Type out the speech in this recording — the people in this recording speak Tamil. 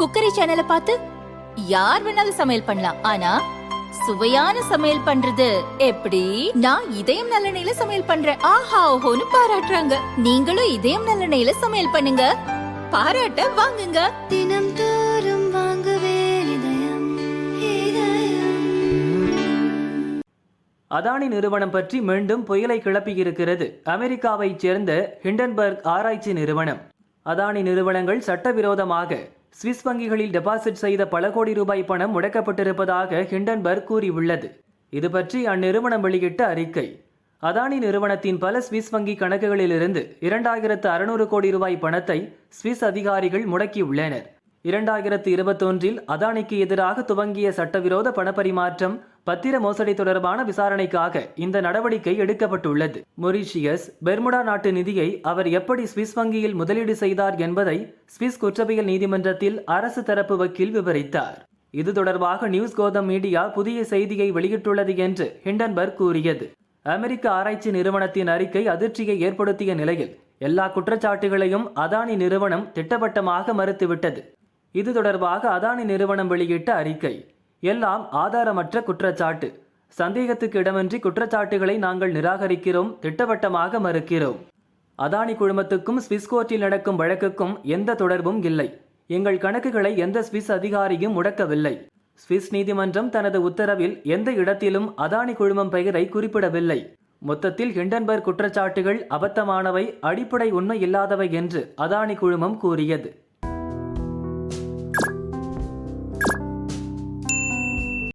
குக்கரி சேனலை பார்த்து யார் வேணாலும் சமையல் பண்ணலாம். ஆனா சுவையான சமையல் பண்றது எப்படி? நான் இதயம் நல்லெண்ணெயில சமையல் பண்றேன். ஆஹா ஓஹோன்னு பாராட்டுறாங்க. நீங்களும் இதயம் நல்லெண்ணெயில சமையல் பண்ணுங்க. பாராட்ட வாங்குங்க. தினம் தோறும் வாங்குவே இதயம் இதயம். அதானி நிறுவனம் பற்றி மீண்டும் புயலை கிளப்பியிருக்கிறது. அமெரிக்காவைச் சேர்ந்த ஹிண்டன்பர்க் ஆராய்ச்சி நிறுவனம். அதானி நிறுவனங்கள் சட்டவிரோதமாக சுவிஸ் வங்கிகளில் டெபாசிட் செய்த பல கோடி ரூபாய் பணம் முடக்கப்பட்டிருப்பதாக ஹிண்டன்பர்க் கூறியுள்ளது. இது பற்றி அந்நிறுவனம் வெளியிட்ட அறிக்கை. அதானி நிறுவனத்தின் பல சுவிஸ் வங்கி கணக்குகளிலிருந்து இரண்டாயிரத்து அறுநூறு கோடி ரூபாய் பணத்தை சுவிஸ் அதிகாரிகள் முடக்கியுள்ளனர். இரண்டாயிரத்து இருபத்தொன்றில் அதானிக்கு எதிராக துவங்கிய சட்டவிரோத பணப்பரிமாற்றம் பத்திர மோசடி தொடர்பான விசாரணைக்காக இந்த நடவடிக்கை எடுக்கப்பட்டுள்ளது. மொரிஷியஸ் பெர்முடா நாட்டு நிதியை அவர் எப்படி சுவிஸ் வங்கியில் முதலீடு செய்தார் என்பதை சுவிஸ் குற்றவியல் நீதிமன்றத்தில் அரசு தரப்பு வக்கீல் விவரித்தார். இது தொடர்பாக நியூஸ் கோதம் மீடியா புதிய செய்தியை வெளியிட்டுள்ளது என்று ஹிண்டன்பர்க் கூறியது. அமெரிக்க ஆராய்ச்சி நிறுவனத்தின் அறிக்கை அதிர்ச்சியை ஏற்படுத்திய நிலையில் எல்லா குற்றச்சாட்டுகளையும் அதானி நிறுவனம் திட்டவட்டமாக மறுத்துவிட்டது. இது தொடர்பாக அதானி நிறுவனம் வெளியிட்ட அறிக்கை. எல்லாம் ஆதாரமற்ற குற்றச்சாட்டு. சந்தேகத்துக்கு இடமின்றி குற்றச்சாட்டுகளை நாங்கள் நிராகரிக்கிறோம் திட்டவட்டமாக மறுக்கிறோம். அதானி குழுமத்துக்கும் ஸ்விஸ் கோர்ட்டில் நடக்கும் வழக்குக்கும் எந்த தொடர்பும் இல்லை. எங்கள் கணக்குகளை எந்த ஸ்விஸ் அதிகாரியும் முடக்கவில்லை. ஸ்விஸ் நீதிமன்றம் தனது உத்தரவில் எந்த இடத்திலும் அதானி குழுமம் பெயரை குறிப்பிடவில்லை. மொத்தத்தில் ஹிண்டன்பர்க் குற்றச்சாட்டுகள் அபத்தமானவை அடிப்படை உண்மை இல்லாதவை என்று அதானி குழுமம் கூறியது.